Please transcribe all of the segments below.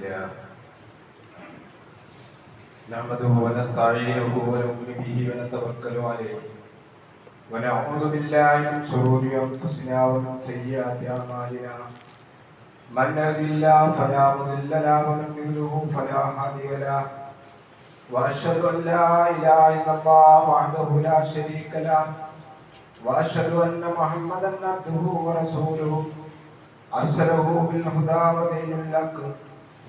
لله نحمده ونستعينه ونؤمن به ونتوكل عليه ونعوذ بالله من شرور انفسنا ومن سيئات اعمالنا من يهد الله فلا مضل له ومن يضلله فلا هادي له واشهد ان لا اله الا الله وحده لا شريك له واشهد ان محمدا عبده ورسوله ارسله بالهدى ودين الحق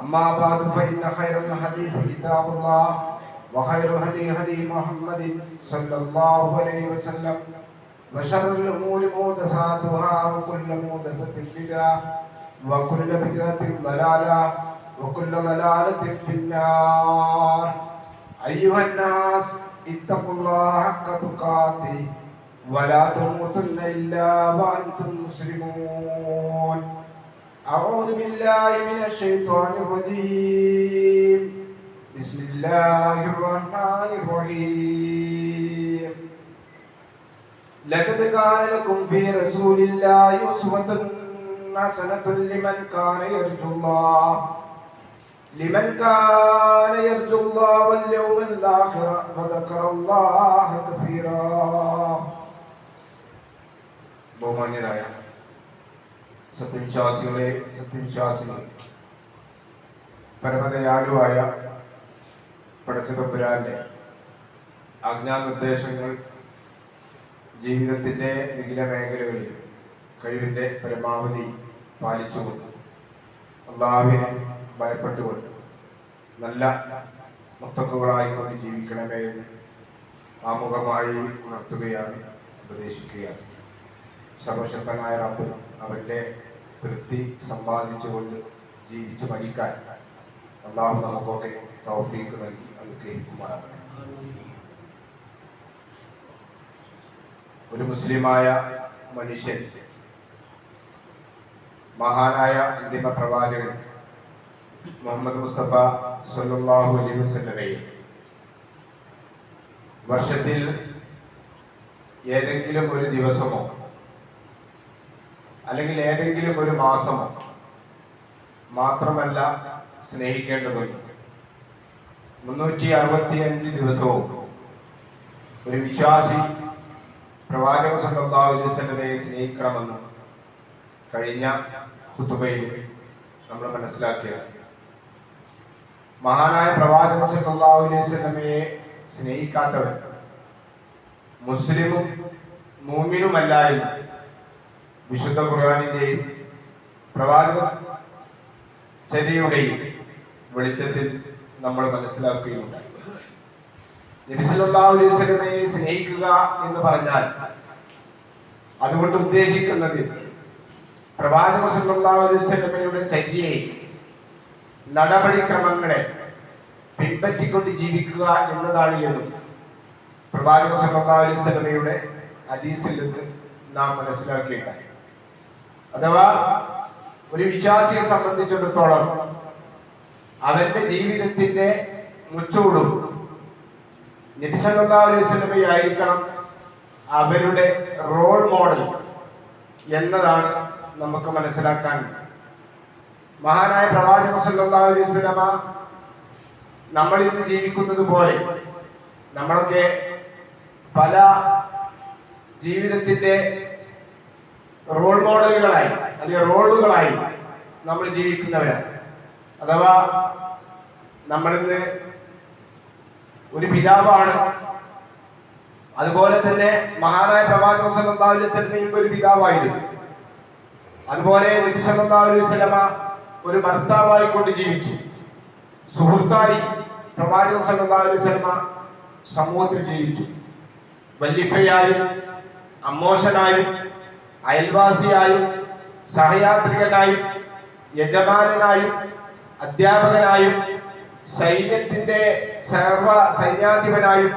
أما بعد فإن خير الحديث كتاب الله وخير هدي هدي محمد صلى الله عليه وسلم وشر الأمور محدثاتها وكل محدثه بدعة وكل بدعة ضلالة وكل ضلالة في النار. أيها الناس اتقوا الله حق تقاته ولا تموتن إلا وأنتم مسلمون. أعوذ بالله من الشيطان الرجيم. بسم الله الرحمن الرحيم. لقد كان لكم في رسول الله أسوة حسنة لمن كان يرجو الله. لمن كان يرجو الله واليوم الآخر وذكر الله كثيرا. بومانيرايا സത്യവിശ്വാസികളെ സത്യവിശ്വാസികളെ പരമദയാലുവായ പടച്ചതമ്പുരാന്റെ ആജ്ഞാനിർദ്ദേശങ്ങൾ ജീവിതത്തിന്റെ നിഖില മേഖലകളിൽ കഴിവിന്റെ പരമാവധി പാലിച്ചുകൊണ്ട് അള്ളാഹുവിനെ ഭയപ്പെട്ടുകൊണ്ട് നല്ല മുത്തക്കുകളായിക്കൊണ്ട് ജീവിക്കണമേ എന്ന് ആമുഖമായി ഉണർത്തുകയാണ് ഉപദേശിക്കുകയാണ്. സർവശക്തനായ റബ്ബ് അവന്റെ തൃപ്തി സമ്പാദിച്ചുകൊണ്ട് ജീവിച്ച് മരിക്കാൻ അള്ളാഹു നമുക്കൊക്കെ തൗഫീക്ക് നൽകി അനുഗ്രഹിക്കുമാറാകട്ടെ. ഒരു മുസ്ലിമായ മനുഷ്യൻ മഹാനായ അന്തിമ പ്രവാചകൻ മുഹമ്മദ് മുസ്തഫ സല്ലാഹു അലൈഹി വസല്ലമയെ വർഷത്തിൽ ഏതെങ്കിലും ഒരു ദിവസമോ അല്ലെങ്കിൽ ഏതെങ്കിലും ഒരു മാസമോ മാത്രമല്ല സ്നേഹിക്കേണ്ടതുണ്ട്. മുന്നൂറ്റി അറുപത്തി അഞ്ച് ദിവസവും ഒരു വിശ്വാസി പ്രവാചക വസല്ലമയെ സ്നേഹിക്കണമെന്ന് കഴിഞ്ഞ ഖുതുബയിൽ നമ്മൾ മനസ്സിലാക്കിയത്. മഹാനായ പ്രവാചക സല്ലല്ലാഹു അലൈഹി വസല്ലമയെ സ്നേഹിക്കാത്തവൻ മുസ്ലിമും മൂമിനുമല്ല എന്ന് വിശുദ്ധ ഖുർആാനിന്റെയും പ്രവാചക ചര്യയുടെയും വെളിച്ചത്തിൽ നമ്മൾ മനസ്സിലാക്കുകയുണ്ടായി. നബി സല്ലല്ലാഹു അലൈഹി വസല്ലമയെ സ്നേഹിക്കുക എന്ന് പറഞ്ഞാൽ അതുകൊണ്ട് ഉദ്ദേശിക്കുന്നത് പ്രവാചക വസല്ലമയുടെ ചര്യയെ നടപടിക്രമങ്ങളെ പിൻപറ്റിക്കൊണ്ട് ജീവിക്കുക എന്നതാണ് എന്നും പ്രവാചക വസല്ലമയുടെ ഹദീസിൽ നിന്ന് നാം മനസ്സിലാക്കിയിട്ടുണ്ടായി അഥവാ ഒരു വിശ്വാസിയെ സംബന്ധിച്ചിടത്തോളം അവന്റെ ജീവിതത്തിന്റെ മുച്ചൂടും നബി സല്ലല്ലാഹു അലൈഹി വസല്ലമയായിരിക്കണം അവരുടെ റോൾ മോഡൽ എന്നതാണ് നമുക്ക് മനസ്സിലാക്കാൻ മഹാനായ പ്രവാചക സല്ലല്ലാഹു അലൈഹി നമ്മൾ ഇന്ന് ജീവിക്കുന്നത് പോലെ നമ്മളൊക്കെ പല ജീവിതത്തിന്റെ റോൾ മോഡലുകളായി അല്ലെങ്കിൽ റോളുകളായി നമ്മൾ ജീവിക്കുന്നവരാണ്. അഥവാ നമ്മളിന്ന് ഒരു പിതാവാണ് അതുപോലെ തന്നെ മഹാനായ പ്രവാചക സല്ലല്ലാഹു അലൈഹി ഒരു പിതാവായിരുന്നു. അതുപോലെ നബി അലൈഹി ഒരു ഭർത്താവായി കൊണ്ട് ജീവിച്ചു. സുഹൃത്തായി പ്രവാചക സല്ലല്ലാഹു അലൈഹി സമൂഹത്തിൽ ജീവിച്ചു. വല്യപ്പയായും അമ്മോശനായും അയൽവാസിയായും സഹയാത്രികനായും യജമാനായും അധ്യാപകനായും സൈന്യത്തിന്റെ സർവ സൈന്യാധിപനായും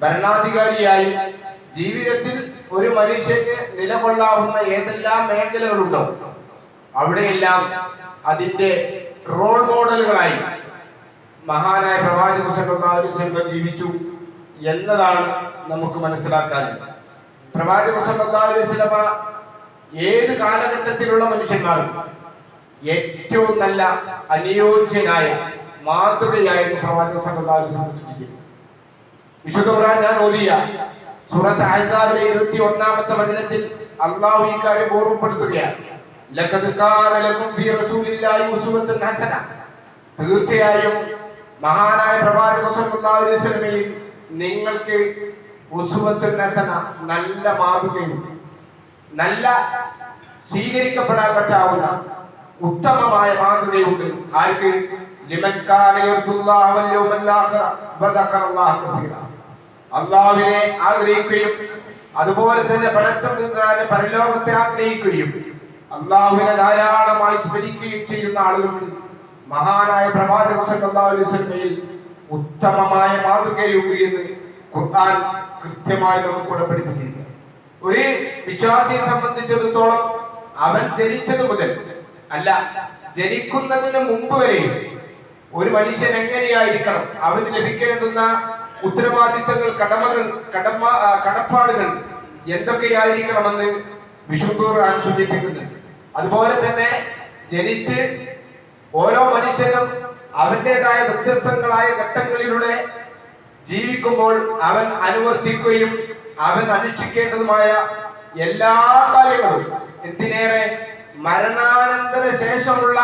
ഭരണാധികാരിയായും ജീവിതത്തിൽ ഒരു മനുഷ്യന് നിലകൊള്ളാവുന്ന ഏതെല്ലാം മേഖലകളുണ്ടോ അവിടെയെല്ലാം അതിന്റെ റോൾ മോഡലുകളായി മഹാനായ പ്രവാചക വസല്ലം ജീവിച്ചു എന്നതാണ് നമുക്ക് മനസ്സിലാക്കാൻ പ്രവാചക വസല്ലമ ഏത് കാലഘട്ടത്തിലുള്ള മനുഷ്യന്മാരും ഏറ്റവും നല്ല അനുയോജ്യനായ മാതൃകയായിരുന്നു പ്രവാചക വസല്ലം സൃഷ്ടിച്ചിരുന്നത് വിശുദ്ധ ഖുർആൻ ഞാൻ ഓതിയ സൂറത്ത് അഹ്സാബിലെ ഇരുപത്തി ഒന്നാമത്തെ വചനത്തിൽ അള്ളാഹു ഈ കാര്യം ഓർമ്മപ്പെടുത്തുകയാണ്. ലഖദ് കാന ലക്കും ഫീ റസൂലില്ലാഹി ഉസ്വത്തുൻ ഹസന. തീർച്ചയായും മഹാനായ പ്രവാചക സല്ലല്ലാഹു അലൈഹി വസല്ലമയിൽ നിങ്ങൾക്ക് ഉസ്വത്തുൻ ഹസന നല്ല മാതൃകയുണ്ട്. നല്ല സ്വീകരിക്കപ്പെടാൻ ഉത്തമമായ മാതൃകയുണ്ട്. ആർക്ക്? ലിമൻ അള്ളാഹുവിനെ ആഗ്രഹിക്കുകയും അതുപോലെ തന്നെ പടച്ചവനെ പരലോകത്തെ ആഗ്രഹിക്കുകയും അള്ളാഹുവിനെ ധാരാളമായി സ്മരിക്കുകയും ചെയ്യുന്ന ആളുകൾക്ക് മഹാനായ പ്രവാചക സല്ലാസ്മയിൽ ഉത്തമമായ മാതൃകയുണ്ട് എന്ന് ഖുർആൻ കൃത്യമായി നമുക്കിവിടെ പഠിപ്പിച്ചിരിക്കുന്നു. ഒരു വിശ്വാസിയെ സംബന്ധിച്ചിടത്തോളം അവൻ ജനിച്ചത് മുതൽ അല്ല ജനിക്കുന്നതിന് മുമ്പ് വരെയും ഒരു മനുഷ്യൻ എങ്ങനെയായിരിക്കണം? അവന് ലഭിക്കേണ്ടുന്ന ഉത്തരവാദിത്തങ്ങൾ കടമകൾ കടമ കടപ്പാടുകൾ എന്തൊക്കെയായിരിക്കണമെന്ന് വിശുദ്ധ ഖുർആൻ അതുപോലെ തന്നെ ജനിച്ച് ഓരോ മനുഷ്യനും അവന്റേതായ വ്യത്യസ്തങ്ങളായ ഘട്ടങ്ങളിലൂടെ ജീവിക്കുമ്പോൾ അവൻ അനുവർത്തിക്കുകയും അവൻ അനുഷ്ഠിക്കേണ്ടതുമായ എല്ലാ കാര്യങ്ങളും എന്തിനേറെ മരണാനന്തര ശേഷമുള്ള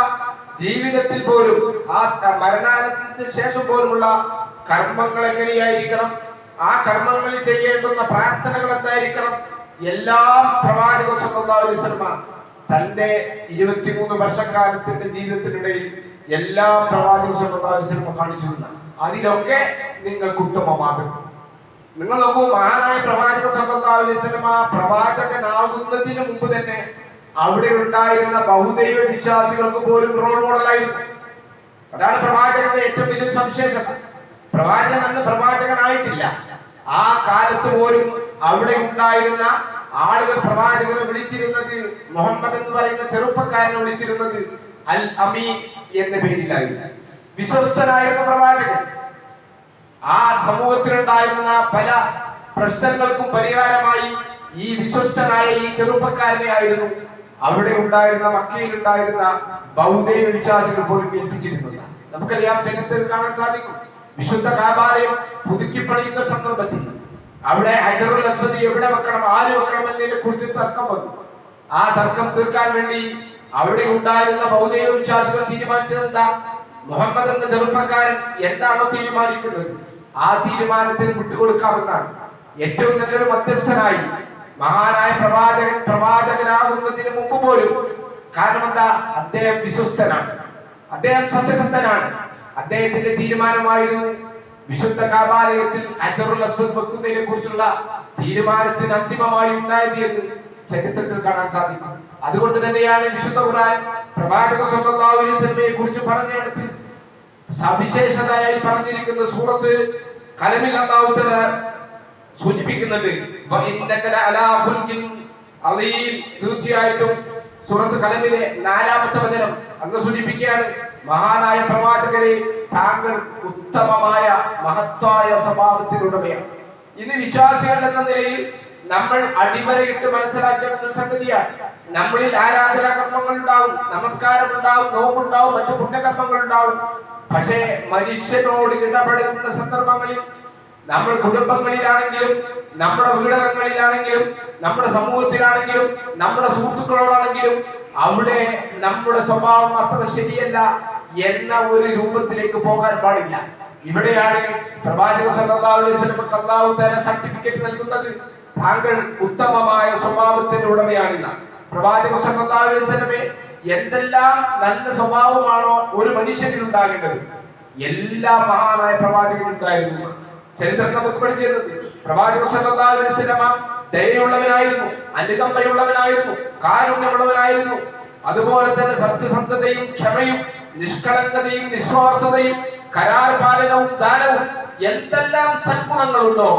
ജീവിതത്തിൽ പോലും ആ മരണാനന്തര ശേഷം പോലുമുള്ള കർമ്മങ്ങൾ എങ്ങനെയായിരിക്കണം? ആ കർമ്മങ്ങളിൽ ചെയ്യേണ്ടുന്ന പ്രാർത്ഥനകൾ എന്തായിരിക്കണം? എല്ലാം പ്രവാചക അലൈഹി വസല്ലമ തന്റെ ഇരുപത്തിമൂന്ന് വർഷക്കാലത്തിന്റെ ജീവിതത്തിനിടയിൽ എല്ലാ പ്രവാചക അലൈഹി വസല്ലമ കാണിച്ചു അതിലൊക്കെ നിങ്ങൾക്ക് ഉത്തമ മാതൃക നിങ്ങൾ നോക്കൂ മഹാനായ പ്രവാചക വസല്ലമ പ്രവാചകനാകുന്നതിന് മുമ്പ് തന്നെ അവിടെ ഉണ്ടായിരുന്ന ബഹുദൈവ വിശ്വാസികൾക്ക് പോലും റോൾ മോഡലായിരുന്നു അതാണ് പ്രവാചകന്റെ ഏറ്റവും വലിയ സവിശേഷത. പ്രവാചകൻ അന്ന് പ്രവാചകനായിട്ടില്ല. ആ കാലത്ത് പോലും അവിടെ ഉണ്ടായിരുന്ന ആളുകൾ പ്രവാചകനെ വിളിച്ചിരുന്നത് മുഹമ്മദ് എന്ന് പറയുന്ന ചെറുപ്പക്കാരനെ വിളിച്ചിരുന്നത് അൽ അമീൻ എന്ന പേരിലായിരുന്നു. വിശ്വസ്തനായിരുന്ന പ്രവാചകൻ. ആ സമൂഹത്തിലുണ്ടായിരുന്ന പല പ്രശ്നങ്ങൾക്കും പരിഹാരമായി ഈ വിശ്വസ്തനായ ഈ ചെറുപ്പക്കാരനെ ആയിരുന്നു അവിടെ ഉണ്ടായിരുന്ന മക്കയിൽ ഉണ്ടായിരുന്ന ബൗദ്ധിക വിശ്വാസികൾ പോലും ഏൽപ്പിച്ചിരുന്നത്. നമുക്കറിയാം ചരിത്രത്തിൽ കാണാൻ സാധിക്കും. വിശുദ്ധ കാബാലയം പുതുക്കി പണിയുന്ന സന്ദർഭത്തിൽ അവിടെ ഹജറുൽ അസ്വദി എവിടെ വെക്കണം ആര് വെക്കണം എന്നതിനെ കുറിച്ച് തർക്കം വന്നു. ആ തർക്കം തീർക്കാൻ വേണ്ടി അവിടെ ഉണ്ടായിരുന്ന ബൗദ്ധൈവ വിശ്വാസികൾ തീരുമാനിച്ചത് എന്താ മുഹമ്മദ് എന്ന ചെറുപ്പക്കാരൻ എന്താണോ തീരുമാനിക്കുന്നത്? ആ തീരുമാനത്തിന് വിട്ടുകൊടുക്കാമെന്നാണ്. ഏറ്റവും നല്ലൊരു മധ്യസ്ഥനായി മഹാനായ പ്രവാചകൻ പ്രവാചകനാകുന്നതിന് മുമ്പ് പോലും കാരണം എന്താ? അദ്ദേഹം വിശ്വസ്തനാണ്. അദ്ദേഹം സത്യസന്ധനാണ്. അദ്ദേഹത്തിന്റെ തീരുമാനമായിരുന്നു വിശുദ്ധ കാപാലയത്തിൽ വെക്കുന്നതിനെ കുറിച്ചുള്ള തീരുമാനത്തിന് അന്തിമമായി ഉണ്ടായത് എന്ന് ചരിത്രത്തിൽ കാണാൻ സാധിക്കും. അതുകൊണ്ട് തന്നെയാണ് വിശുദ്ധ ഖുർആൻ പ്രവാചക സ്വല്ലല്ലാഹു അലൈഹി വസല്ലമയെ കുറിച്ച് പറഞ്ഞെടുത്ത് സവിശേഷതയായി പറഞ്ഞിരിക്കുന്ന സൂറത്ത് കലമിൽ അല്ലാഹു തആല സൂചിപ്പിക്കുന്നുണ്ട്. തീർച്ചയായിട്ടും സൂറത്ത് കലമിലെ നാലാമത്തെ വചനം അന്ന് സൂചിപ്പിക്കുകയാണ്. മഹാനായ പ്രവാചകരെ താങ്കൾ ഉത്തമമായ മഹത്തായ സ്വഭാവത്തിനുടമയാണ് ഇന്ന് വിശ്വാസികൾ എന്ന നിലയിൽ നമ്മൾ അടിമരയിട്ട് മനസ്സിലാക്കേണ്ട ഒരു സംഗതിയാണ്. നമ്മളിൽ ആരാധനാ കർമ്മങ്ങൾ ഉണ്ടാവും നമസ്കാരം ഉണ്ടാവും നോമ്പുണ്ടാവും മറ്റു പുണ്യകർമ്മങ്ങൾ ഉണ്ടാവും. പക്ഷേ മനുഷ്യനോട് ഇടപെടുന്ന സന്ദർഭങ്ങളിൽ നമ്മൾ കുടുംബങ്ങളിലാണെങ്കിലും നമ്മുടെ വീടകങ്ങളിലാണെങ്കിലും നമ്മുടെ സമൂഹത്തിലാണെങ്കിലും നമ്മുടെ സുഹൃത്തുക്കളോടാണെങ്കിലും അവിടെ നമ്മുടെ സ്വഭാവം അത്ര ശരിയല്ല എന്ന ഒരു രൂപത്തിലേക്ക് പോകാൻ പാടില്ല. ഇവിടെയാണ് പ്രവാചക തആല സർട്ടിഫിക്കറ്റ് നൽകുന്നത്. താങ്കൾ ഉത്തമമായ സ്വഭാവത്തിന്റെ ഉടമയാണെന്ന പ്രവാചക വസല്ലമെ എന്തെല്ലാം നല്ല സ്വഭാവമാണോ ഒരു മനുഷ്യനിൽ ഉണ്ടാകേണ്ടത്? എല്ലാ മഹാനായ പ്രവാചകനും ഉണ്ടായിരുന്നു. ചരിത്രം നമുക്ക് പഠിപ്പിക്കുന്നത് പ്രവാചക സല്ലല്ലാഹു അലൈഹി ദയയുള്ളവനായിരുന്നു അനുകമ്പയുള്ളവനായിരുന്നു കാരുണ്യമുള്ളവനായിരുന്നു. അതുപോലെ തന്നെ സത്യസന്ധതയും ക്ഷമയും നിഷ്കളങ്കതയും നിസ്വാർത്ഥതയും കരാർ പാലനവും ദാനവും എന്തെല്ലാം സൽഗുണങ്ങളുണ്ടോ?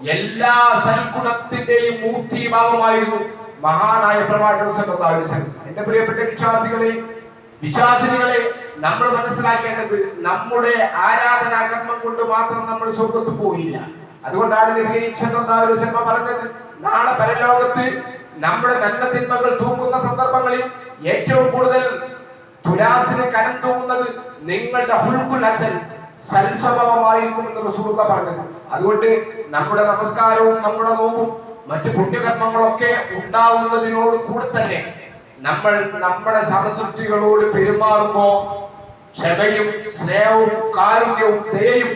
എല്ലാ സൽഗുണത്തിന്റെയും മൂർത്തിഭാവമായിരുന്നു. മഹാനായ അലൈഹി വസല്ലം എന്റെ പ്രിയപ്പെട്ട വിശ്വാസികളെ വിശ്വാസികളെ നമ്മൾ മനസ്സിലാക്കേണ്ടത് നമ്മുടെ ആരാധനാ കർമ്മം കൊണ്ട് മാത്രം നമ്മൾ സ്വർഗത്ത് പോയില്ല. അതുകൊണ്ടാണ് നബി കരീം സല്ലല്ലാഹു അലൈഹി വസല്ലം പറഞ്ഞത് നാളെ പരലോകത്ത് നമ്മുടെ നന്മ തിന്മകൾ തൂക്കുന്ന സന്ദർഭങ്ങളിൽ ഏറ്റവും കൂടുതൽ തുലാസിന് കനം തൂങ്ങുന്നത് നിങ്ങളുടെ ഹുൽകുൽ ഹസൻ സൽസ്വഭാവമായിരിക്കും എന്ന് റസൂലുള്ള പറഞ്ഞത്. അതുകൊണ്ട് നമ്മുടെ നമസ്കാരവും നമ്മുടെ നോമ്പും മറ്റു പുണ്യകർമ്മങ്ങളൊക്കെ ഉണ്ടാവുന്നതിനോട് കൂടെ തന്നെ നമ്മൾ നമ്മുടെ സമസൃഷ്ടികളോട് പെരുമാറുമ്പോ ക്ഷമയും സ്നേഹവും കാരുണ്യവും ദയയും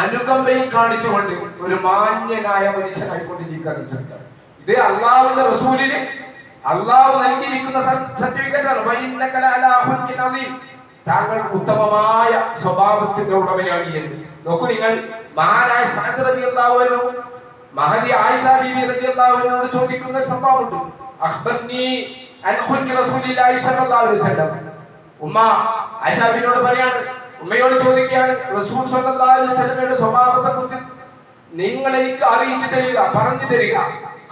അനുകമ്പയും കാണിച്ചുകൊണ്ട് ഒരു മാന്യനായ മനുഷ്യനായിക്കൊണ്ട് ജീവിക്കാൻ ശ്രമിക്കാം ഇത് അള്ളാഹുവിന്റെ റസൂലിന് അള്ളാഹു നൽകിയിരിക്കുന്ന സർട്ടിഫിക്കറ്റാണ്. താങ്കൾ ഉത്തമമായ സ്വഭാവത്തിന്റെ ഉടമയാണ് എന്ന്. നോക്കൂ നിങ്ങൾ മഹാനായ റളിയല്ലാഹു അൻഹു മഹദി ആയിഷ ബീബി റളിയല്ലാഹു അൻഹയോട് ചോദിക്കുന്ന ഒരു സംഭവമുണ്ട്. അഖ്ബർനി അൻ ഖുൽഖി റസൂലില്ലാഹി സ്വല്ലല്ലാഹു അലൈഹി വസല്ലം. ഉമ്മ ആയിഷ ബീബിയോട് പറയാണ് ഉമ്മയോട് ചോദിക്കുകയാണ് റസൂൽ സ്വല്ലല്ലാഹു അലൈഹി വസല്ലമയുടെ സ്വഭാവത്തെ കുറിച്ച് നിങ്ങൾ എനിക്ക് അറിയിച്ചു തരിക പറഞ്ഞു തരിക.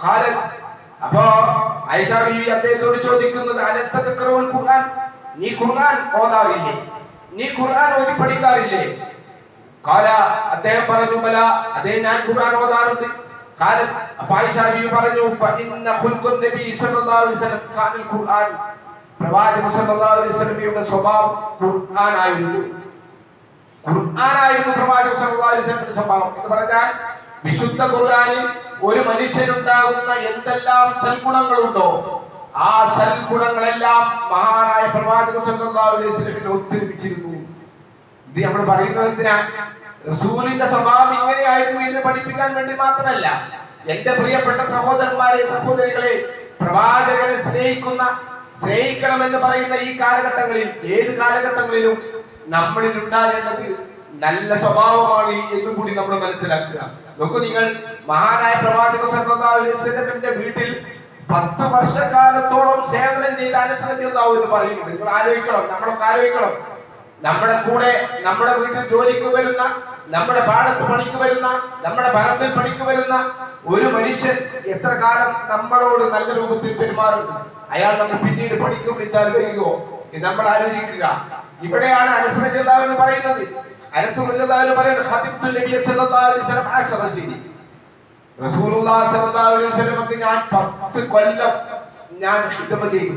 ഖാലൻ അപ്പോ ആയിഷ ബീവി അദ്ദേഹത്തോട് ചോദിക്കുന്നത് അലസ്ത തഖറഉൽ ഖുർആൻ? നീ ഖുർആൻ ഓതാറില്ലേ? നീ ഖുർആൻ ഓതി പഠിക്കാറില്ലേ? കാല അദ്ദേഹം പറഞ്ഞു ബല അതേ ഞാൻ ഖുർആൻ ഓതാറുണ്ട്. കാല അപ്പൊ ആയിഷ പറഞ്ഞു ഫഇന്ന ഖുൽഖുൻ നബി സല്ലല്ലാഹു അലൈഹി വസല്ലം കാനൽ ഖുർആൻ. പ്രവാചകൻ സല്ലല്ലാഹു അലൈഹി വസല്ലമയുടെ സ്വഭാവം ഖുർആൻ ആയിരുന്നു. ഖുർആനായിരുന്നു പ്രവാചക സല്ലല്ലാഹു അലൈഹി വസല്ലമയുടെ സ്വഭാവം. എന്ന് പറഞ്ഞാൽ വിശുദ്ധ ഖുർആനിൽ ഒരു മനുഷ്യനുണ്ടാകുന്ന എന്തെല്ലാം സൽഗുണങ്ങളുണ്ടോ ആ സൽഗുണങ്ങളെല്ലാം മഹാനായ പ്രവാചക സല്ലല്ലാഹു അലൈഹി വസല്ലമയിൽ ഒത്തൊരുമിച്ചിരുന്നു. ഇത് നമ്മൾ പറയുന്നത് എന്തിനാ? റസൂലിന്റെ സ്വഭാവം ഇങ്ങനെയായിരുന്നു എന്ന് പഠിപ്പിക്കാൻ വേണ്ടി മാത്രമല്ല. എന്റെ പ്രിയപ്പെട്ട സഹോദരന്മാരെ സഹോദരികളെ പ്രവാചകനെ സ്നേഹിക്കുന്ന സ്നേഹിക്കണം എന്ന് പറയുന്ന ഈ കാലഘട്ടങ്ങളിൽ ഏത് കാലഘട്ടങ്ങളിലും നമ്മളിൽ ഉണ്ടാകേണ്ടത് നല്ല സ്വഭാവമാണ് എന്ന് കൂടി നമ്മൾ മനസ്സിലാക്കുക. നോക്കൂ നിങ്ങൾ മഹാനായ പ്രവാചക സർവകാലിന്റെ വീട്ടിൽ പത്ത് വർഷക്കാലത്തോളം സേവനം ചെയ്ത അനുസരണ എന്ന് പറയുന്നു. നിങ്ങൾ ആലോചിക്കണം നമ്മളൊക്കെ ആലോചിക്കണം. നമ്മുടെ കൂടെ നമ്മുടെ വീട്ടിൽ ജോലിക്ക് വരുന്ന നമ്മുടെ പാടത്ത് പണിക്ക് വരുന്ന നമ്മുടെ പറമ്പിൽ പണിക്ക് വരുന്ന ഒരു മനുഷ്യൻ എത്ര കാലം നമ്മളോട് നല്ല രൂപത്തിൽ പെരുമാറുന്നു? അയാൾ നമ്മൾ പിന്നീട് പണിക്ക് വിളിച്ചാൽ വരികയോ? നമ്മൾ ആലോചിക്കുക. ഇവിടെയാണ് അനുസരിച്ചെന്ന് പറയുന്നത്. അനുസരിച്ചുള്ളവൻ പറയുന്നത് ഖതിബ്തു നബിയ സല്ലല്ലാഹു അലൈഹി വസല്ലം അക്ഷറ റസൂലുള്ളാഹി സ്വല്ലല്ലാഹു അലൈഹി വസല്ലമക്ക് ഞാൻ 10 കൊല്ലം ഞാൻ ഹിദമ ചെയ്തു.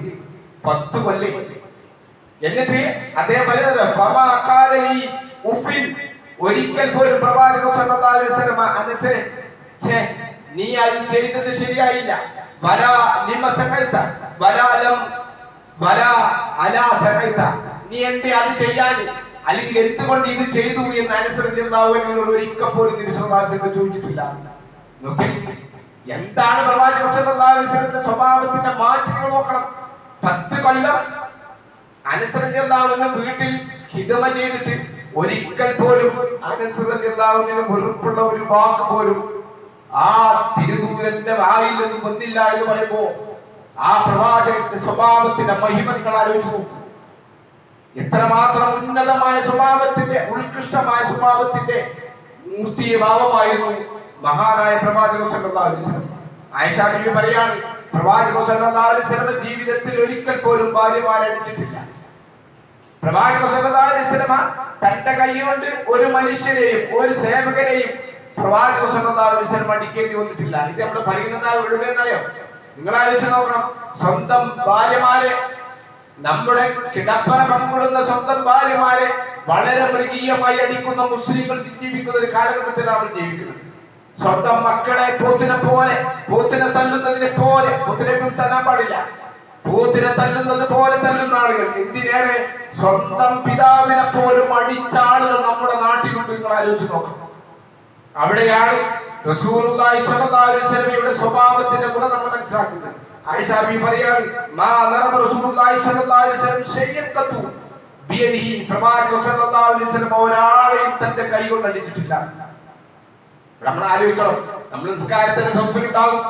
10 കൊല്ലം. എന്നിട്ട് അദ്ദേഹം പറയുന്നത് ഒരിക്കൽ പോലും പ്രവാചക സല്ലല്ലാഹു അനസേ ഛേ നീ അത് ചെയ്തത് ശരിയായില്ല. വല നിമ്മ സഹൈത വല ലം വല അലാ നീ എന്തേ അത് ചെയ്യാൻ? അല്ലെങ്കിൽ എന്തുകൊണ്ട് ഇത് ചെയ്തു എന്ന് അനുസരിച്ചുള്ളവനോട് ഒരിക്കൽ പോലും വസല്ലം ചോദിച്ചിട്ടില്ല. നോക്കി എന്താണ് പ്രവാചക വസല്ലമയുടെ സ്വഭാവത്തിന്റെ മാറ്റങ്ങൾ നോക്കണം. പത്ത് കൊല്ലം അനുസരിച്ചുള്ളവന് വീട്ടിൽ ഹിതമ ചെയ്തിട്ട് ഒരിക്കൽ പോലും അനുസൃതാവിന് വെറുപ്പുള്ള ഒരു വാക്ക് പോലും ആ തിരുദൂതന്റെ വായിൽ നിന്നും വന്നില്ല എന്ന് പറയുമ്പോ ആ പ്രവാചകന്റെ സ്വഭാവത്തിന്റെ മഹിമ നിങ്ങൾ ആലോചിച്ചു നോക്കൂ. എത്രമാത്രം ഉന്നതമായ സ്വഭാവത്തിന്റെ ഉത്കൃഷ്ടമായ സ്വഭാവത്തിന്റെ മൂർത്തിയെ ഭാവമായിരുന്നു മഹാനായ പ്രവാചക സല്ലല്ലാഹു അലൈഹി വസല്ലം. ആയിഷ ബീവി പറയാണ് പ്രവാചക ജീവിതത്തിൽ ഒരിക്കൽ പോലും ഭാര്യമാരെ അടിച്ചിട്ടില്ല. പ്രവാചക വസല്ലം തന്റെ കൈകൊണ്ട് ഒരു മനുഷ്യരെയും ഒരു സേവകരെയും പ്രവാചക വസല്ലം അടിക്കേണ്ടി വന്നിട്ടില്ല. ഇത് നമ്മൾ പറയുന്നത് ഒഴിവെന്നറിയോ നിങ്ങൾ ആലോചിച്ച് നോക്കണം. സ്വന്തം ഭാര്യമാരെ നമ്മുടെ കിടപ്പറ പങ്കിടുന്ന സ്വന്തം ഭാര്യമാരെ വളരെ മൃഗീയമായി അടിക്കുന്ന മുസ്ലിങ്ങൾ ജീവിക്കുന്ന ഒരു കാലഘട്ടത്തിലാണ് നമ്മൾ ജീവിക്കുന്നത്. സ്വന്തം മക്കളെ പോത്തിനെ പോലെ പോത്തിനെ തല്ലുന്നതിനെ പോലെ പോത്തിനെ തല്ലാൻ പാടില്ല. പോത്തിനെ തല്ലുന്നത് പോലെ തല്ലുന്ന ആളുകൾ. എന്തിനേറെ സ്വന്തം പിതാവിനെ പോലും അടിച്ച ആളുകൾ നമ്മുടെ നാട്ടിലുണ്ട് നിങ്ങൾ ആലോചിച്ച് നോക്കും. അവിടെയാണ് റസൂലുള്ളാഹി സ്വല്ലല്ലാഹു അലൈഹി വസല്ലമയുടെ സ്വഭാവത്തിന്റെ ഗുണം നമ്മൾ മനസ്സിലാക്കുന്നത്. ആയിഷാബി പറയാണ് മാ നറബ റസൂലുള്ളാഹി സ്വല്ലല്ലാഹു അലൈഹി വസല്ലം ഖത്തു ബിയദിഹി. പ്രവാചക സ്വല്ലല്ലാഹു അലൈഹി വസല്ലം ഒരാളെയും തന്റെ കൈ കൊണ്ട് അടിച്ചിട്ടില്ല. നമ്മൾ ആലോചിക്കണം. നമ്മൾ നിസ്കാരത്തിന്റെ സഫിൽ ഉണ്ടാവും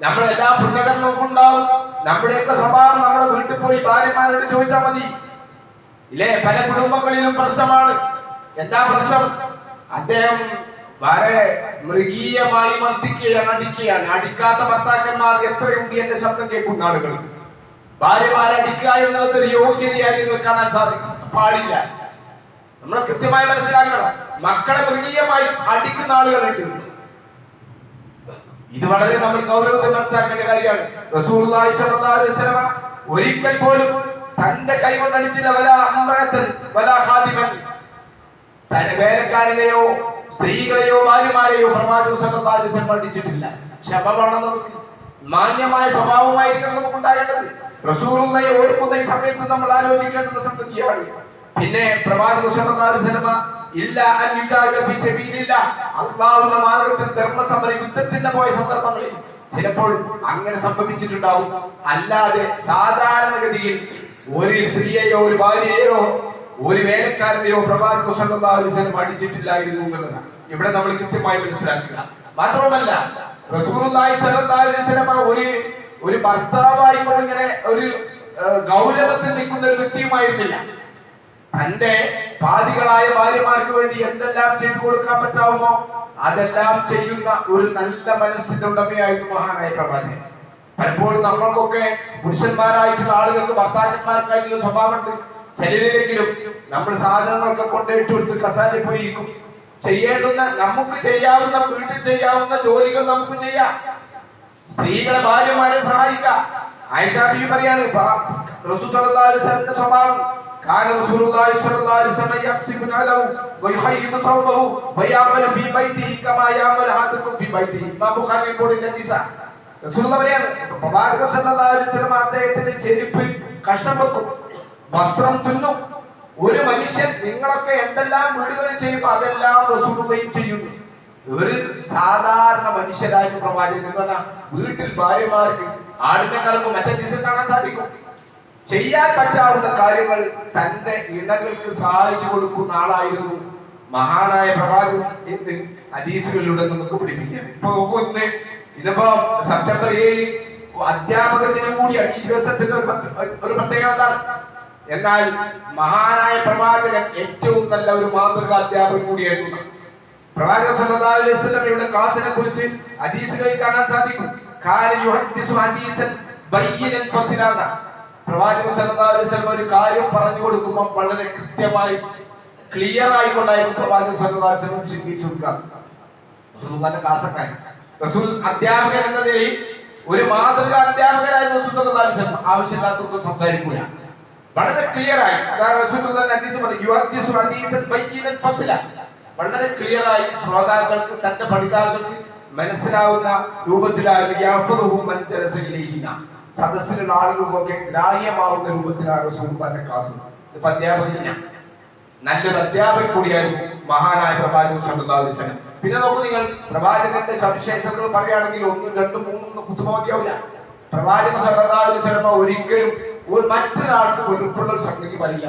നമ്മൾ എല്ലാ പുണ്യകരണവും ഉണ്ടാവും. നമ്മുടെയൊക്കെ സ്വഭാവം നമ്മുടെ വീട്ടിൽ പോയി ഭാര്യമാരോട് ചോദിച്ചാൽ മതി. ഇല്ലേ? പല കുടുംബങ്ങളിലും പ്രശ്നമാണ്. എന്താ പ്രശ്നം? അദ്ദേഹം വളരെ മൃഗീയമായി മർദ്ദിക്കുകയാണ് അടിക്കുകയാണ്. അടിക്കാത്ത ഭർത്താക്കന്മാർ എത്രയുണ്ട് എന്റെ ശബ്ദം കേൾക്കുന്ന ആളുകൾ? ഭാര്യമാരെ അടിക്കുക എന്നുള്ളത് ഒരു യോഗ്യതയായി നിങ്ങൾ കാണാൻ സാധിക്കും. പാടില്ല. നമ്മൾ കൃത്യമായി മനസ്സിലാക്കണം. മക്കളെ മൃഗീയമായി അടിക്കുന്ന ആളുകളുണ്ട്. ഇത് വളരെ നമ്മൾ ഗൗരവത്തിൽ മനസ്സിലാക്കേണ്ട കാര്യമാണ്. റസൂലുള്ളാഹി സ്വല്ലല്ലാഹു അലൈഹി വസല്ലമ ഒരിക്കൽ പോലും തന്റെ കൈ കൊണ്ട് അടിച്ചില്ല വല അമ്രത്തൻ വല ഖാദിമൻ. തന്റെ വേലക്കാരനെയോ സ്ത്രീകളെയോ ഭാര്യമാരെയോ പ്രവാചക സ്വല്ലല്ലാഹു അലൈഹി വസല്ലമ അടിച്ചിട്ടില്ല. ക്ഷമ നമുക്ക് മാന്യമായ സ്വഭാവമായിരിക്കണം നമുക്ക് ഉണ്ടാകേണ്ടത്. റസൂലുള്ളയെ ഓർക്കുന്ന ഈ സമയത്ത് നമ്മൾ ആലോചിക്കേണ്ടുന്ന സംഗതിയാണ്. പിന്നെ പ്രവാചക സ്വല്ലല്ലാഹു അല്ലാഹുവിന്റെ ധർമ്മസമര യുദ്ധത്തിന്റെ പോയ സന്ദർഭങ്ങളിൽ ചിലപ്പോൾ അങ്ങനെ സംഭവിച്ചിട്ടുണ്ടാവും. അല്ലാതെ സാധാരണഗതിയിൽ ഒരു സ്ത്രീയെയോ ഒരു ഭാര്യയെയോ ഒരു വേലക്കാരനെയോ അലൈഹി വസല്ലം അടിച്ചിട്ടില്ലായിരുന്നു എന്നുള്ളതാണ്. ഇവിടെ നമ്മൾ കൃത്യമായി മനസ്സിലാക്കുക. മാത്രമല്ല ഒരു ഒരു ഭർത്താവായി ഇങ്ങനെ ഒരു ഗൗരവത്തിൽ നിൽക്കുന്ന ഒരു വ്യക്തിയുമായിരുന്നില്ല. തന്റെ പാതികളായ ഭാര്യമാർക്ക് വേണ്ടി എന്തെല്ലാം ചെയ്തു കൊടുക്കാൻ പറ്റാവുമോ? അതെല്ലാം ചെയ്യുന്ന ഒരു നല്ല മനസ്സിന്റെ ഉടമയായിരുന്നു മഹാനായ പ്രവാചകൻ. പലപ്പോഴും നമ്മൾക്കൊക്കെ പുരുഷന്മാരായിട്ടുള്ള ആളുകൾക്ക് ഭർത്താക്കന്മാർക്കായിട്ടുള്ള സ്വഭാവമുണ്ട്. ചിലരിലെങ്കിലും നമ്മൾ സാധനങ്ങളൊക്കെ കൊണ്ടിട്ട് കൊടുത്ത് കസാലിൽ പോയിരിക്കും. ചെയ്യേണ്ടുന്ന നമുക്ക് ചെയ്യാവുന്ന വീട്ടിൽ ചെയ്യാവുന്ന ജോലികൾ നമുക്ക് ചെയ്യാം. സ്ത്രീകളെ ഭാര്യമാരെ സഹായിക്കാം. ആയിഷാബി പറയാണ് പ- റസൂൽ رسول الله صلى الله عليه وسلم يقصف نعله ويحيط ثوبه ويعمل في بيته كما يعمل احدكم في بيته. ما ഇമാം ബുഖാരി റിപ്പോർട്ട് ചെയ്ത ഹദീസാ റസൂലുള്ള പറയാണ്. പ്രവാചകൻ സല്ലല്ലാഹു അലൈഹി വസല്ലം അദ്ദേഹത്തിന്റെ ചെരുപ്പ് കഷ്ണം വെക്കും വസ്ത്രം തുന്നും. ഒരു മനുഷ്യൻ നിങ്ങളൊക്കെ എന്തെല്ലാം വീടുകളിൽ ചെയ്യുമ്പോൾ അതെല്ലാം റസൂലുള്ളയും ചെയ്യുന്നു. ഒരു സാധാരണ മനുഷ്യരായ പ്രവാചകൻ എന്ന് പറഞ്ഞാൽ വീട്ടിൽ ഭാര്യമാർക്ക് ആടിനെ കറക്കും മറ്റേ ദിവസം കാണാൻ സാധിക്കും. ചെയ്യാൻ പറ്റാവുന്ന കാര്യങ്ങൾ തന്റെ ഇണകൾക്ക് സഹായിച്ചു കൊടുക്കുന്ന ആളായിരുന്നു മഹാനായ പ്രവാചകൻ എന്ന് ഹദീസുകളിലൂടെ നമുക്ക് പിടിപ്പിക്കാം ഇപ്പൊ നോക്കൂ ഇന്ന് ഇതിപ്പോ സെപ്റ്റംബർ ഏഴ് അധ്യാപക ദിനം കൂടിയാണ് ഈ ദിവസത്തിന്റെ ഒരു ഒരു പ്രത്യേകത എന്നാൽ മഹാനായ പ്രവാചകൻ ഏറ്റവും നല്ല ഒരു മാതൃക അധ്യാപകൻ കൂടിയായിരുന്നു. പ്രവാചക സല്ലല്ലാഹു അലൈഹി വസല്ലമയുടെ ക്ലാസിനെ കുറിച്ച് ഹദീസുകളിൽ കാണാൻ സാധിക്കും. ഹദീസൻ പ്രവാചക വസല്ലം ഒരു കാര്യം പറഞ്ഞു കൊടുക്കുമ്പോൾ വളരെ കൃത്യമായി ക്ലിയർ ആയിക്കൊണ്ടായിരുന്നു പ്രവാചക വസല്ലം ചിന്തിച്ചു ക്ലാസ്സൊക്കെ റസൂൽ അധ്യാപകൻ എന്ന നിലയിൽ ഒരു മാതൃക അധ്യാപകനായിരുന്നു റസൂൽ വസല്ലം. ആവശ്യമില്ലാത്തൊന്നും സംസാരിക്കൂല. വളരെ ക്ലിയർ ആയി. അതാണ് വളരെ ക്ലിയർ ആയി ശ്രോതാക്കൾക്ക് തന്റെ പഠിതാക്കൾക്ക് മനസ്സിലാവുന്ന രൂപത്തിലായിരുന്നു സദസ്സിലുള്ള ആളുകൾക്കൊക്കെ ഗ്രാഹ്യമാവുന്ന രൂപത്തിലാണ് തന്റെ ക്ലാസ് ഇപ്പൊ അധ്യാപക ദിനം നല്ലൊരു അധ്യാപകൻ കൂടിയായിരുന്നു മഹാനായ പ്രവാചകൻ സല്ലല്ലാഹു വസല്ലം. പിന്നെ നോക്കൂ നിങ്ങൾ പ്രവാചകന്റെ സവിശേഷതകൾ പറയുകയാണെങ്കിൽ ഒന്നും രണ്ടും മൂന്നും കുത്തുമ മതിയാവില്ല. പ്രവാചകൻ അലൈഹി ഒരിക്കലും ഒരു മറ്റൊരാൾക്ക് വെറുപ്പുള്ള ഒരു സംഗതി പറയില്ല.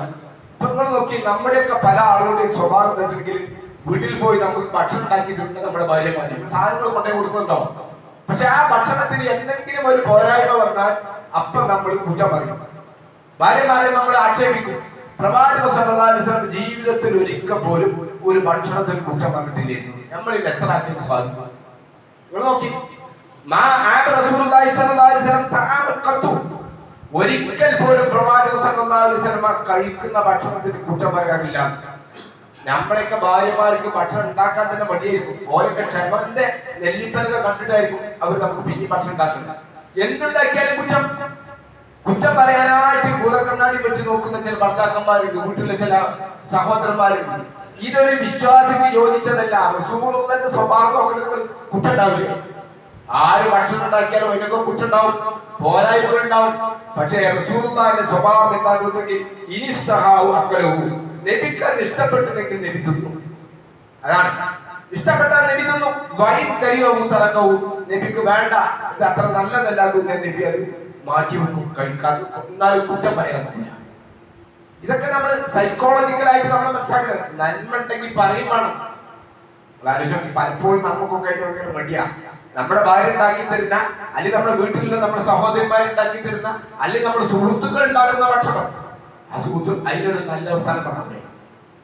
ഇപ്പൊ നിങ്ങൾ നോക്കി നമ്മുടെയൊക്കെ പല ആളുകളുടെയും സ്വഭാവം വെച്ചിട്ടുണ്ടെങ്കിൽ വീട്ടിൽ പോയി നമുക്ക് ഭക്ഷണം ഉണ്ടാക്കിയിട്ടുണ്ട് നമ്മുടെ ഭാര്യമാര് സാധനങ്ങൾ കൊണ്ടേ കൊടുക്കുന്നുണ്ടോ? പക്ഷെ ആ ഭക്ഷണത്തിന് എന്തെങ്കിലും ഒരു പോരായ്മ വന്നാൽ അപ്പം നമ്മൾ കുറ്റം പറയും. ഭാര്യമാരെ നമ്മൾ ആക്ഷേപിക്കും. പ്രവാചക സമ്മതാനുസരണം ജീവിതത്തിൽ ഒരിക്കൽ പോലും ഒരു ഭക്ഷണത്തിൽ കുറ്റം പറഞ്ഞിട്ടില്ലായിരുന്നു നമ്മളിൽ എത്ര ആക്കിയും സാധിക്കും നോക്കി. ഒരിക്കൽ പോലും പ്രവാചക വസല്ലം കഴിക്കുന്ന ഭക്ഷണത്തിന് കുറ്റം പറയാറില്ല. നമ്മളെയൊക്കെ ഭാര്യമാർക്ക് ഭക്ഷണം ഉണ്ടാക്കാൻ തന്നെ മടിയായിരിക്കും. ഓരൊക്കെ ക്ഷമന്റെ നെല്ലിപ്പലൊക്കെ കണ്ടിട്ടായിരിക്കും അവർ നമുക്ക് പിന്നെ ഭക്ഷണം ഉണ്ടാക്കുന്നത്. എന്തുണ്ടാക്കിയാലും കുറ്റം. കുറ്റം പറയാനായിട്ട് കുലക്കണ്ണാടി വെച്ച് നോക്കുന്ന ചില ഭർത്താക്കന്മാരുണ്ട് വീട്ടിലെ ചില സഹോദരന്മാരുണ്ട്. ഇതൊരു വിശ്വാസിക്ക് യോജിച്ചതല്ല. റസൂളുകളുടെ സ്വഭാവം കുറ്റം ഉണ്ടാവില്ല. ആര് ഭക്ഷണം ഉണ്ടാക്കിയാലും അതിനൊക്കെ കുറ്റം ഉണ്ടാവും. പോരായ്മകൾ ഉണ്ടാവും. പക്ഷേ റസൂലുള്ളാന്റെ സ്വഭാവം എന്താണെന്നുണ്ടെങ്കിൽ സ്ഥാവും അക്കലവും നബിക്ക് അത് ഇഷ്ടപ്പെട്ടില്ലെങ്കിൽ നബി തിന്നു. അതാണ്. ഇഷ്ടപ്പെട്ടാൽ നബി തിന്നു. വൈൻ കരിയവും തറക്കവും നബിക്ക് വേണ്ട. ഇത് അത്ര നല്ലതല്ല നബി അത് മാറ്റി വെക്കും കഴിക്കാതെ എന്നാലും കുറ്റം പറയാൻ പറ്റില്ല. ഇതൊക്കെ നമ്മൾ സൈക്കോളജിക്കലായിട്ട് നമ്മൾ മനസ്സിലാക്കുന്നത് നന്മ ഉണ്ടെങ്കിൽ പറയും വേണം. ആലോചിച്ച് പലപ്പോഴും നമുക്കൊക്കെ അതിനൊക്കെ മടിയാ. നമ്മുടെ ഭാര്യ ഉണ്ടാക്കി തരുന്ന അല്ലെങ്കിൽ നമ്മുടെ വീട്ടിലുള്ള നമ്മുടെ സഹോദരന്മാർ ഉണ്ടാക്കി തരുന്ന അല്ലെങ്കിൽ നമ്മുടെ സുഹൃത്തുക്കൾ ഉണ്ടാക്കുന്ന ഭക്ഷണം. അസുഖത്ത് അതിനൊരു നല്ല അവസാനം പറഞ്ഞേ.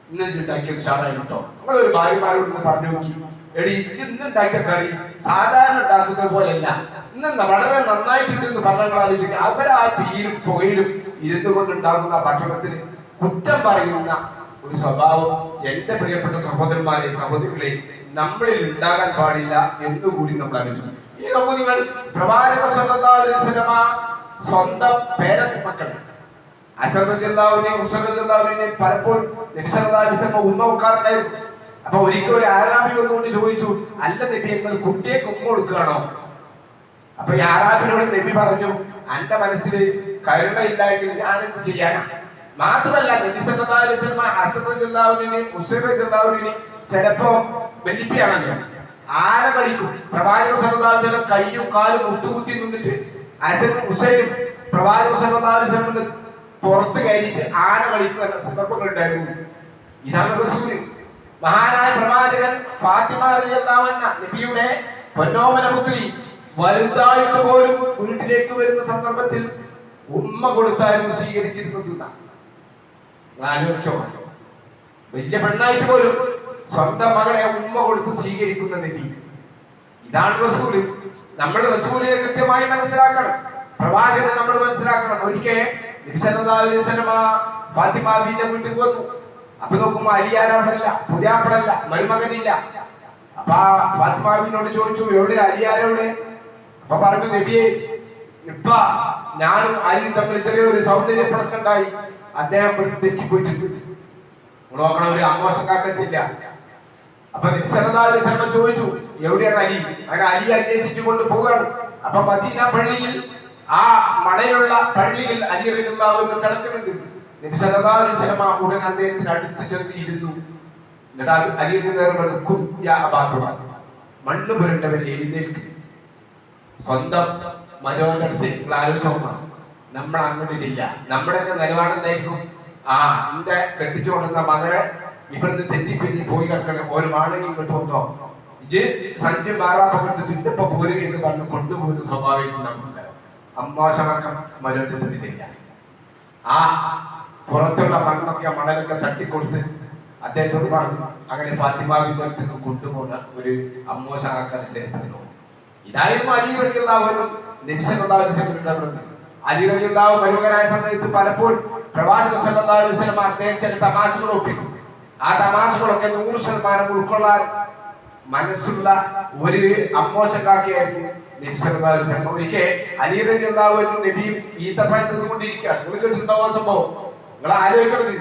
ഇന്ന് ഉണ്ടാക്കിയത് ഷാറായി കേട്ടോ. നമ്മളൊരു ഭാര്യമാരോട് ഇന്ന് പറഞ്ഞു നോക്കി. എടി ഇന്ന് ഉണ്ടാക്കിയ കറി സാധാരണ ഉണ്ടാക്കുന്നത് പോലെയല്ല. ഇന്ന് വളരെ നന്നായിട്ടുണ്ട് എന്ന് പറഞ്ഞാൽ ആലോചിക്കുക ആ തീയിലും പുകയിലും ഇരുന്നു കൊണ്ടുണ്ടാകുന്ന ഭക്ഷണത്തിന് കുറ്റം പറയുന്ന ഒരു സ്വഭാവം എന്റെ പ്രിയപ്പെട്ട സഹോദരന്മാരെ സഹോദരികളെ നമ്മളിൽ ഉണ്ടാകാൻ പാടില്ല എന്ന് എന്നുകൂടി നമ്മൾ ആലോചിക്കും ഇനി നോക്കൂ നിങ്ങൾ. പ്രവാചക സ്വന്തം സ്വന്തം പേരമക്കളെ അസറുദ്ദാവിനെയും ഉസറുദ്ദാവിനെയും പലപ്പോഴും നബിസല്ലാസ്ലമ ഉമ്മ വെക്കാറുണ്ടായിരുന്നു അപ്പൊ ഒരിക്കൽ ഒരു ആരാബി വന്നുകൊണ്ട് ചോദിച്ചു അല്ല നബി നിങ്ങൾ കുട്ടിയെ കുമ്മ കൊടുക്കുകയാണോ? അപ്പൊ ഈ ആരാബിനോട് നബി പറഞ്ഞു എന്റെ മനസ്സിൽ കരുണയില്ലായെങ്കിൽ ഞാൻ എന്ത് ചെയ്യാനാ? മാത്രമല്ല നബി വസല്ലമ അസറുദ്ദാവിനെയും ഉസറുദ്ദാവിനെയും ചിലപ്പോ വെല്ലിപ്പിയാണല്ലോ. ആന കളിക്കും? പ്രവാചക വസല്ലം കയ്യും കാലും മുട്ടുകുത്തി നിന്നിട്ട് അസൻ ഉസൈനും പ്രവാചക വസല്ലം പുറത്ത് കയറിയിട്ട് ആന കളിക്കുന്ന സന്ദർഭങ്ങൾ ഉണ്ടായിരുന്നു ഇതാണ് റസൂൽ. മഹാനായ പ്രവാചകൻ ഫാത്തിമ നബിയുടെ പൊന്നോമന പുത്രി വലുതായിട്ട് പോലും വീട്ടിലേക്ക് വരുന്ന സന്ദർഭത്തിൽ ഉമ്മ കൊടുത്തായിരുന്നു സ്വീകരിച്ചിരുന്നത് വലിയ പെണ്ണായിട്ട് പോലും സ്വന്തം മകളെ ഉമ്മ കൊടുത്ത് സ്വീകരിക്കുന്ന നബി. ഇതാണ് റസൂൽ. നമ്മൾ റസൂലിനെ കൃത്യമായി മനസ്സിലാക്കണം. പ്രവാചകനെ നമ്മൾ മനസ്സിലാക്കണം. ഒരിക്കൽ ഫാത്തിമാവിന്റെ വീട്ടിൽ വന്നു അപ്പൊ നോക്കുമ്പോ അലിയാൻ അവിടെ ഇല്ല പുതിയാപ്പളല്ല മരുമകനില്ല. അപ്പൊ ആ ഫാത്തിമാവിനോട് ചോദിച്ചു എവിടെ? അലിയാരെവിടെ അപ്പൊ പറഞ്ഞു നബിയെ ഇപ്പ ഞാനും അലിയും തമ്മിൽ ചെറിയൊരു സൗന്ദര്യപ്പെടുത്തുണ്ടായി അദ്ദേഹം തെറ്റിപ്പോയിട്ടുണ്ട്. നോക്കണ ഒരു ആഘോഷക്കാക്കില്ല അപ്പൊ നിമിഷമ ചോദിച്ചു എവിടെയാണ് അലി? അങ്ങനെ അലി അന്വേഷിച്ചു കൊണ്ട് പോവുകയാണ് അപ്പൊ മദീന പള്ളിയിൽ ആ മടയിലുള്ള പള്ളിയിൽ അലി റളിയല്ലാഹു കിടക്കുന്നുണ്ട്. നിമിഷമ ഉടൻ അദ്ദേഹത്തിന് അടുത്ത് ചെന്ന് ഇരുന്നു എന്നിട്ട് അത് അലി നേരം പറഞ്ഞു "കും യാ അബാ മണ്ണ് പുരണ്ടവൻ എഴുന്നേൽക്ക്. സ്വന്തം മരോന്റെ അടുത്ത് നോക്കണം. നമ്മൾ അങ്ങോട്ട് ചെയ്യില്ല നമ്മുടെയൊക്കെ നിലപാട് എന്തായിരിക്കും? ആ എന്റെ കെട്ടിച്ചു കൊണ്ടുവന്ന മകളെ ഇവിടുന്ന് തെറ്റിപ്പിരിഞ്ഞ് പോയി ഒരു മാണെങ്കിൽ ഇങ്ങോട്ട് വന്നോ. ഇത് സഞ്ചി മാറാപ്പൊക്കെ എടുത്തിട്ട് ഇന്റെ പോരുക എന്ന് പറഞ്ഞ് കൊണ്ടുപോകുന്ന സ്വഭാവം നമുക്കുണ്ടാവും മരോന്റെ അടുത്ത് ആ പുറത്തുള്ള മണ്ണൊക്കെ മണലൊക്കെ തട്ടിക്കൊടുത്ത് അദ്ദേഹത്തോട് പറഞ്ഞു അങ്ങനെ ഫാത്തിമാവിപുരത്തേക്ക് കൊണ്ടുപോകുന്ന ഒരു അമ്മോശാക്കാരുടെ ചരിത്രത്തിലോ ഇതായിരുന്നു അലി വസല്ലം ഉണ്ടായിരുന്നത്. അലി റളിയല്ലാഹു മരുമകനായ സമയത്ത് പലപ്പോഴും പ്രവാചക വസല്ലം അദ്ദേഹം ചില തമാശകൾ ഒപ്പിക്കും. ആ തമാശകളൊക്കെ നൂറ് ശതമാനം ഉൾക്കൊള്ളാൻ മനസ്സുള്ള ഒരു അമ്മോശക്കാക്കിയായിരുന്നു അലൈഹി ഒരിക്കൽ അലി റളിയല്ലാഹുവിനും നബിയും ഈത്തപ്പഴം തിന്നുകൊണ്ടിരിക്കുകയാണ്. നിങ്ങൾ കേട്ടിട്ടുണ്ടാവുക സംഭവം? നിങ്ങൾ ആലോചിക്കണത്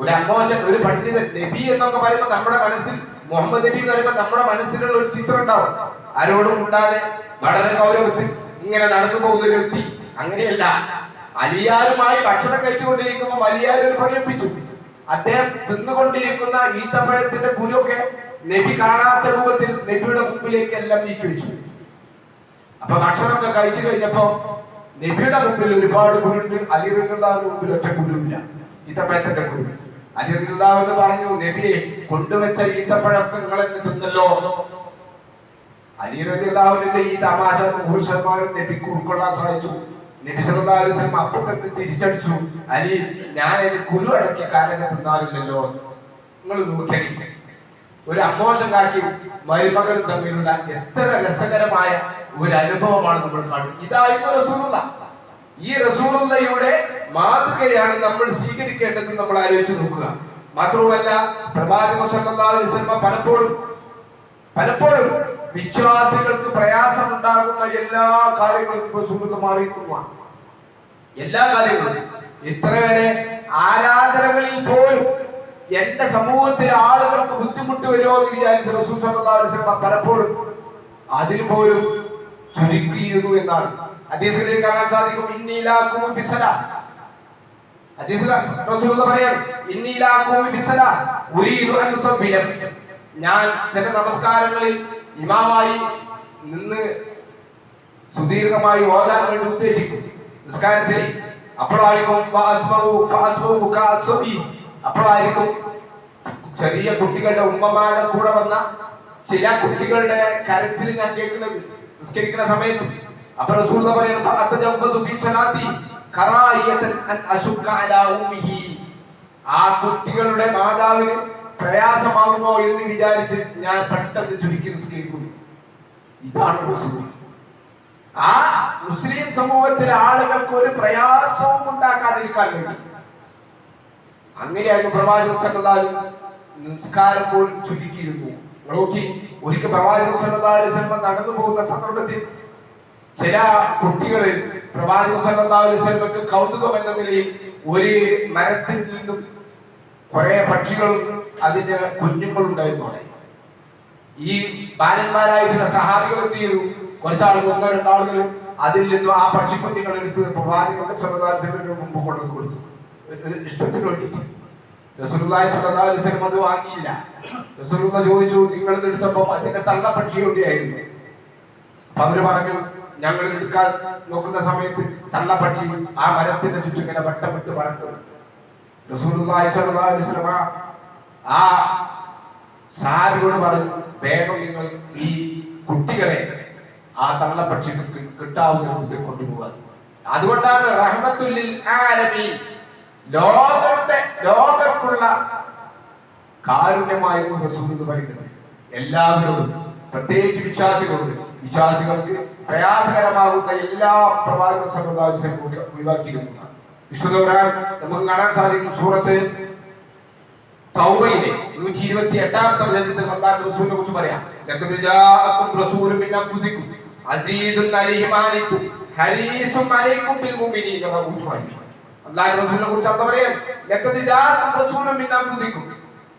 ഒരു അമ്മോശൻ ഒരു പണ്ഡിതൻ നബി എന്നൊക്കെ പറയുമ്പോൾ നമ്മുടെ മനസ്സിൽ മുഹമ്മദ് നബി എന്ന് പറയുമ്പോൾ നമ്മുടെ മനസ്സിലുള്ള ഒരു ചിത്രം ഉണ്ടാവും. ആരോടും ഉണ്ടാതെ വളരെ ഗൗരവത്തിൽ ഇങ്ങനെ നടന്നു പോകുന്ന ഒരു വ്യക്തി. അങ്ങനെയല്ല. അലിയാരുമായി ഭക്ഷണം കഴിച്ചുകൊണ്ടിരിക്കുമ്പോൾ അലിയാർ ഒരു അദ്ദേഹം തിന്നുകൊണ്ടിരിക്കുന്ന ഈത്തപ്പഴത്തിന്റെ കുരുവൊക്കെ നബി കാണാത്ത രൂപത്തിൽ നബിയുടെ മുമ്പിലേക്ക് എല്ലാം നീക്കി വെച്ചു. അപ്പൊ ഭക്ഷണമൊക്കെ കഴിച്ചു കഴിഞ്ഞപ്പോ നബിയുടെ മുമ്പിൽ ഒരുപാട് ഗുരുണ്ട്. അലിറുകളുടെ മുമ്പിൽ ഒറ്റ ഗുരുവില്ല. ഈത്തപ്പഴത്തിന്റെ ഗുരു. അലിറുകളെന്ന് പറഞ്ഞു നബിയെ കൊണ്ടുവച്ച ഈത്തപ്പഴമൊക്കെ നിങ്ങൾ എന്ന് തിന്നല്ലോ. അലിറുള്ളാവിന്റെ ഈ തമാശ ശതമാനം നബിക്ക് ഉൾക്കൊള്ളാൻ സഹായിച്ചു നബി വസല്ലം അപ്പൊ തന്നെ തിരിച്ചടിച്ചു. അലി ഞാൻ എനിക്ക് കുരു അടക്കിയ കാലൊക്കെ തിന്നാറില്ലല്ലോ. നിങ്ങൾ നോക്കിയടി ഒരു അമ്മോശങ്കാക്കി മരുമകനും തമ്മിലുള്ള എത്ര രസകരമായ ഒരു അനുഭവമാണ് നമ്മൾ കാണുന്നത്. ഇതായിരുന്നു റസൂറുള്ള ഈ റസൂറുള്ളയുടെ മാതൃകയാണ് നമ്മൾ സ്വീകരിക്കേണ്ടത് നമ്മൾ ആലോചിച്ച് നോക്കുക. മാത്രവുമല്ല പ്രവാചക വസല്ലം പലപ്പോഴും പലപ്പോഴും വിശ്വാസികൾക്ക് പ്രയാസം ഉണ്ടാകുന്ന എല്ലാ കാര്യങ്ങളും സുഹൃത്ത് മാറിയിട്ടുമാണ് എല്ലാ കാര്യങ്ങളും. ഇത്ര വരെ ആരാധനകളിൽ പോലും എന്റെ സമൂഹത്തിലെ ആളുകൾക്ക് ബുദ്ധിമുട്ട് വരുമോ എന്ന് വിചാരിച്ച റസൂൽ പലപ്പോഴും അതിന് പോലും ചുരുക്കിയിരുന്നു എന്നാണ്. ഹദീസിൽ കാണാൻ സാധിക്കും ഇന്നീലാക്കും ഫിസല ഉരീദു അൻ ഞാൻ ചില നമസ്കാരങ്ങളിൽ ഇമാമായി നിന്ന് സുദീർഘമായി ഓതാൻ വേണ്ടി ഉദ്ദേശിക്കും. നിസ്കാരത്തിൽ അപ്പോഴായിരിക്കും. അപ്പോഴായിരിക്കും ചെറിയ കുട്ടികളുടെ ഉമ്മമാരുടെ കൂടെ വന്ന ചില കുട്ടികളുടെ കരച്ചിൽ ഞാൻ കേൾക്കുന്നത് നിസ്കരിക്കുന്ന സമയത്ത്. അപ്പൊ റസൂൽ ആ കുട്ടികളുടെ മാതാവിന് പ്രയാസമാകുമോ എന്ന് വിചാരിച്ച് ഞാൻ പെട്ടെന്ന് ചുരുക്കി നിസ്കരിക്കുന്നു. ഇതാണ് ആ മുസ്ലിം സമൂഹത്തിലെ ആളുകൾക്ക് ഒരു പ്രയാസവും ഉണ്ടാക്കാതിരിക്കാൻ വേണ്ടി. അങ്ങനെയായിരുന്നു പ്രവാചക സല്ലല്ലാഹു നിസ്കാരം പോലും ചുരുക്കിയിരുന്നു. നോക്കി ഒരിക്കൽ പ്രവാചക സല്ലല്ലാഹു അലൈഹി വസല്ലം നടന്നു പോകുന്ന സന്ദർഭത്തിൽ ചില കുട്ടികൾ പ്രവാചക സല്ലല്ലാഹു അലൈഹി വസല്ലമക്ക് കൗതുകം എന്ന നിലയിൽ ഒരു മരത്തിൽ നിന്നും കുറെ പക്ഷികളും അതിന്റെ കുഞ്ഞുങ്ങളുണ്ടായിരുന്നു അവിടെ. ഈ ബാലന്മാരായിട്ടുള്ള സഹാബികൾ എന്ത് ചെയ്തു? കുറച്ചാളുകൾ ഒന്നോ രണ്ടാളുകൾ അതിൽ നിന്നും ആ പക്ഷിക്കുഞ്ഞുങ്ങൾ എടുത്ത് പ്രവാചകന്റെ സ്വലാസിന്റെ മുമ്പ് കൊണ്ടു കൊടുത്തു. ഇഷ്ടത്തിന് വേണ്ടിയിട്ട് റസൂലുള്ളാഹി സ്വല്ലല്ലാഹു അലൈഹി വസല്ലം അത് വാങ്ങിയില്ല. റസൂലുള്ള ചോദിച്ചു നിങ്ങൾ എടുത്തപ്പോൾ അതിന്റെ തള്ളപ്പക്ഷി എവിടെയായിരുന്നു? അപ്പൊ അവർ പറഞ്ഞു ഞങ്ങൾ എടുക്കാൻ നോക്കുന്ന സമയത്ത് തള്ളപ്പക്ഷി ആ മരത്തിന്റെ ചുറ്റും ഇങ്ങനെ വട്ടമിട്ട് പറക്കുന്നു റസൂലുള്ളാഹി സ്വല്ലല്ലാഹു അലൈഹി വസല്ലം ആ സാരിയോട് പറഞ്ഞു വേഗം നിങ്ങൾ ഈ കുട്ടികളെ ആ തള്ളപ്പക്ഷികൾക്ക് കിട്ടാവുന്ന കൊണ്ടുപോകാൻ അതുകൊണ്ടാണ് റഹ്മത്തുല്ലിൽ ആലമീൻ ലോകരുടെ ലോകർക്കുള്ള കാരുണ്യമായിരുന്നു റസൂൽ എന്ന് പറയുന്നത് എല്ലാവരോടും പ്രത്യേകിച്ച് വിശ്വാസികളോട് വിശ്വാസികൾക്ക് പ്രയാസകരമാകുന്ന എല്ലാ പ്രവാചക സമുദായം ഒഴിവാക്കിയിരുന്നു വിശുദ്ധ നമുക്ക് കാണാൻ സാധിക്കും. സൂറത്ത് തൗബയിലെ നൂറ്റി ഇരുപത്തി എട്ടാമത്തെ വചനത്തിൽ അള്ളാഹു റസൂലിനെ കുറിച്ച് പറയാം. ലഖദ് ജാഅക്കും റസൂലുൻ മിൻ അൻഫുസിക്കും അസീസുൻ അലൈഹി ഹരീസുൻ അലൈക്കും ബിൽ മുഅ്മിനീന റഊഫുർ റഹീം. അള്ളാഹു റസൂലിനെ കുറിച്ച് എന്താ പറയാ?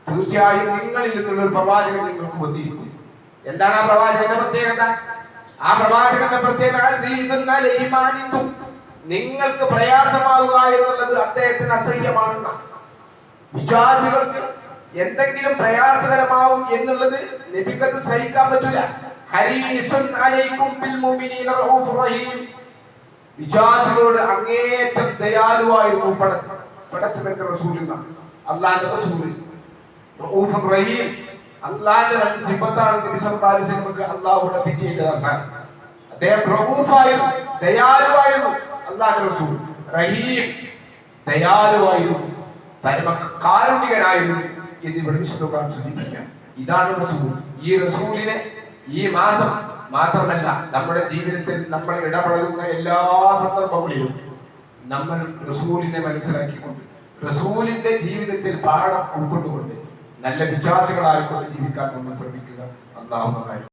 തീർച്ചയായും നിങ്ങളിൽ നിന്നുള്ള ഒരു പ്രവാചകൻ നിങ്ങൾക്ക് വന്നിരിക്കും. എന്താണ് ആ പ്രവാചകന്റെ പ്രത്യേകത? ആ പ്രവാചകന്റെ പ്രത്യേകത നിങ്ങൾക്ക് പ്രയാസമാവുക എന്നുള്ളത് അദ്ദേഹത്തിന് അസഹ്യമാണെന്ന. വിശ്വാസികൾക്ക് എന്തെങ്കിലും പ്രയാസകരമാവും എന്നുള്ളത് നബിക്കത് സഹിക്കാൻ പറ്റില്ല ഹരീസുൻ അലൈക്കും ബിൽ മുഅ്മിനീന റഊഫുർ റഹീം. വിശ്വാസികളോട് അങ്ങേയറ്റം ദയാലുവായിരുന്നു പട പടച്ചവന്റെ റസൂൽ അള്ളാന്റെ രണ്ട് സിഫത്താണ് ഫിറ്റ് റസൂൽ റഹീം ഇതാണ് റസൂൽ ഈ റസൂലിനെ ഈ മാസം മാത്രമല്ല നമ്മുടെ ജീവിതത്തിൽ നമ്മൾ ഇടപഴകുന്ന എല്ലാ സന്ദർഭങ്ങളിലും നമ്മൾ റസൂലിനെ മനസ്സിലാക്കിക്കൊണ്ട് റസൂലിന്റെ ജീവിതത്തിൽ പാഠം ഉൾക്കൊണ്ടുകൊണ്ട് നല്ല വിശ്വാസികളായിക്കൊണ്ട് ജീവിക്കാൻ നമ്മൾ ശ്രമിക്കുക. അള്ളാഹു